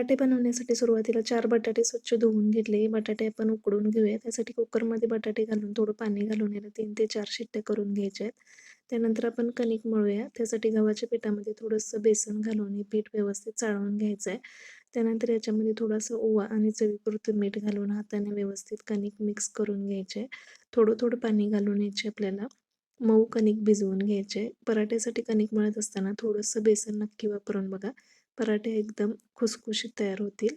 बटाटे बनवण्यासाठी सुरुवातीला चार बटाटे स्वच्छ धुवून घेतले. बटाटे आपण उकडून घेऊया. त्यासाठी कुकरमध्ये बटाटे घालून थोडं पाणी घालून याला तीन ते चार शिट्ट्या करून घ्यायच्या आहेत. त्यानंतर आपण कणिक मळूया. त्यासाठी गव्हाच्या पिठामध्ये थोडंसं बेसन घालून हे पीठ व्यवस्थित चाळवून घ्यायचं आहे त्यानंतर याच्यामध्ये थोडासा ओवा आणि चवीपुरतं मीठ घालून हाताने व्यवस्थित कणिक मिक्स करून घ्यायचे थोडं थोडं पाणी घालून यायचे आपल्याला. मऊ कणिक भिजवून घ्यायचे पराठ्यासाठी कणिक मळत असताना थोडंसं बेसन नक्की वापरून बघा. पराठे एकदम खुसखुशीत तयार होतील.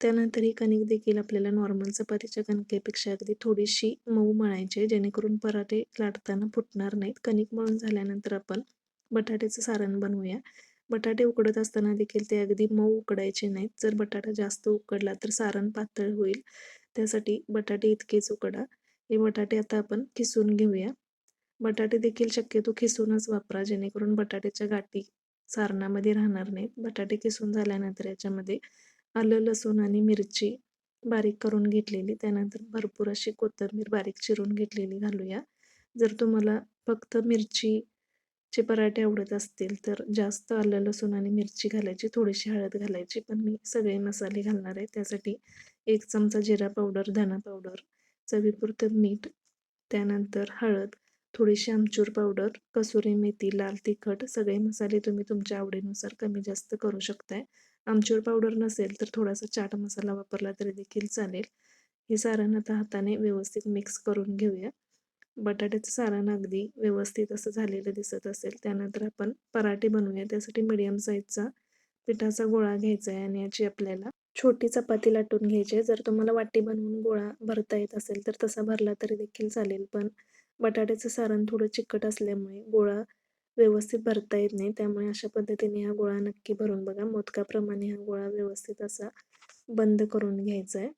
त्यानंतर ही कणिक देखील आपल्याला नॉर्मल चपातीच्या कणकेपेक्षा अगदी थोडीशी मऊ मळायची जेणेकरून पराठे लाटताना फुटणार नाहीत. कणिक मळून झाल्यानंतर आपण बटाट्याचं सारण बनवूया. बटाटे उकडत असताना देखील ते अगदी मऊ उकडायचे नाहीत. जर बटाटा जास्त उकडला तर सारण पातळ होईल. त्यासाठी बटाटे इतकेच उकडा. हे बटाटे आता आपण किसून घेऊया. बटाटे देखील शक्यतो खिसूनच वापरा जेणेकरून बटाट्याच्या गाठी सारणामध्ये राहणार नाहीत. बटाटे किसून झाल्यानंतर याच्यामध्ये आलं लसूण आणि मिरची बारीक करून घेतलेली. त्यानंतर भरपूर अशी कोथिंबीर बारीक चिरून घेतलेली घालूया. जर तुम्हाला फक्त मिरचीचे पराठे आवडत असतील तर जास्त आलं लसूण आणि मिरची घालायची. थोडीशी हळद घालायची. पण मी सगळे मसाले घालणार आहे. त्यासाठी एक चमचा जिरा पावडर धना पावडर चवीपुरतं मीठ त्यानंतर हळद थोडीशी आमचूर पावडर कसुरी मेथी लाल तिखट सगळे मसाले तुम्ही तुमच्या आवडीनुसार कमी जास्त करू शकताय. आमचूर पावडर नसेल तर थोडासा चाट मसाला वापरला तरी देखील चालेल. हे सारण आता हाताने व्यवस्थित मिक्स करून घेऊया. बटाट्याचं सारण अगदी व्यवस्थित असं झालेलं दिसत असेल त्यानंतर आपण पराठे बनवूया. त्यासाठी मीडियम साईजचा पिठाचा गोळा घ्यायचा आहे आणि याची आपल्याला छोटी चपाती लाटून घ्यायची आहे. जर तुम्हाला वाटी बनवून गोळा भरता येत असेल तर तसा भरला तरी देखील चालेल पण बटाट्याचं सारण थोडं चिकट असल्यामुळे गोळा व्यवस्थित भरता येत नाही. त्यामुळे अशा पद्धतीने हा गोळा नक्की भरून बघा. मोदकाप्रमाणे हा गोळा व्यवस्थित असा बंद करून घ्यायचा आहे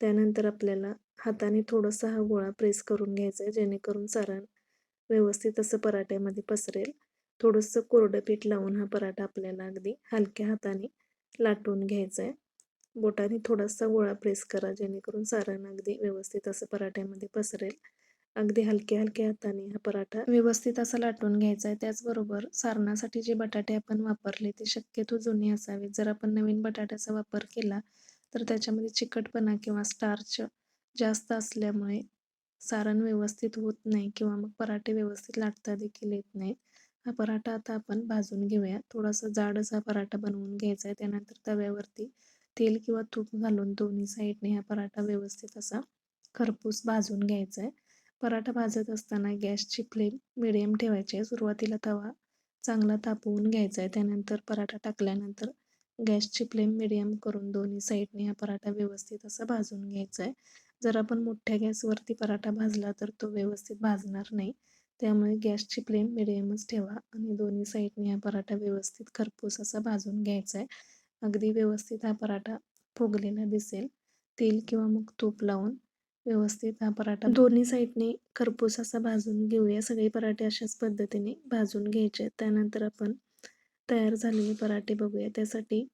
त्यानंतर आपल्याला हाताने थोडासा हा गोळा प्रेस करून घ्यायचा आहे जेणेकरून सारण व्यवस्थित असं पराठ्यामध्ये पसरेल. थोडंसं कोरडं पीठ लावून हा पराठा आपल्याला अगदी हलक्या हाताने लाटून घ्यायचा आहे बोटाने थोडासा गोळा प्रेस करा जेणेकरून सारण अगदी व्यवस्थित असं पराठ्यामध्ये पसरेल. अगदी हलक्या हलक्या हाताने हा पराठा व्यवस्थित असा लाटून घ्यायचा आहे त्याचबरोबर सारणासाठी जे बटाटे आपण वापरले ते शक्यतो जुने असावेत. जर आपण नवीन बटाट्याचा वापर केला तर त्याच्यामध्ये चिकटपणा किंवा स्टार्च जास्त असल्यामुळे सारण व्यवस्थित होत नाही किंवा मग पराठे व्यवस्थित लाटता देखील येत नाहीत. हा पराठा आता आपण भाजून घेऊया. थोडासा जाड असा पराठा बनवून घ्यायचा आहे त्यानंतर तव्यावरती तेल किंवा तूप घालून दोन्ही साईडने हा पराठा व्यवस्थित असा खरपूस भाजून घ्यायचा आहे पराठा भाजत असताना गॅसची फ्लेम मिडियम ठेवायची आहे. सुरुवातीला तवा चांगला तापवून घ्यायचा आहे. त्यानंतर पराठा टाकल्यानंतर गॅसची फ्लेम मिडियम करून दोन्ही साईडने हा पराठा व्यवस्थित असा भाजून घ्यायचा आहे. जर आपण मोठ्या गॅसवरती पराठा भाजला तर तो व्यवस्थित भाजणार नाही. त्यामुळे गॅसची फ्लेम मिडियमच ठेवा आणि दोन्ही साईडने हा पराठा व्यवस्थित खरपूस असा भाजून घ्यायचा आहे. अगदी व्यवस्थित हा पराठा फुगलेला दिसेल. तेल किंवा मग तूप लावून व्यवस्थित हा पराठा. दोन्ही साईडने खरपूस असा भाजून घेऊया. सगळे पराठे अशाच पद्धतीने भाजून घ्यायचे. त्यानंतर आपण तयार झालेले पराठे बघूया. त्यासाठी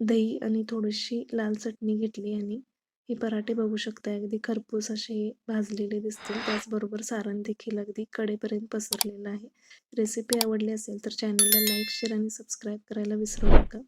दही आणि थोडीशी लाल चटणी घेतली आणि हे पराठे बघू शकता अगदी खरपूस असे भाजलेले दिसतील. त्याचबरोबर सारण देखील अगदी कडेपर्यंत पसरलेलं आहे. रेसिपी आवडली असेल तर चॅनलला लाईक शेअर आणि सबस्क्राईब करायला विसरू नका.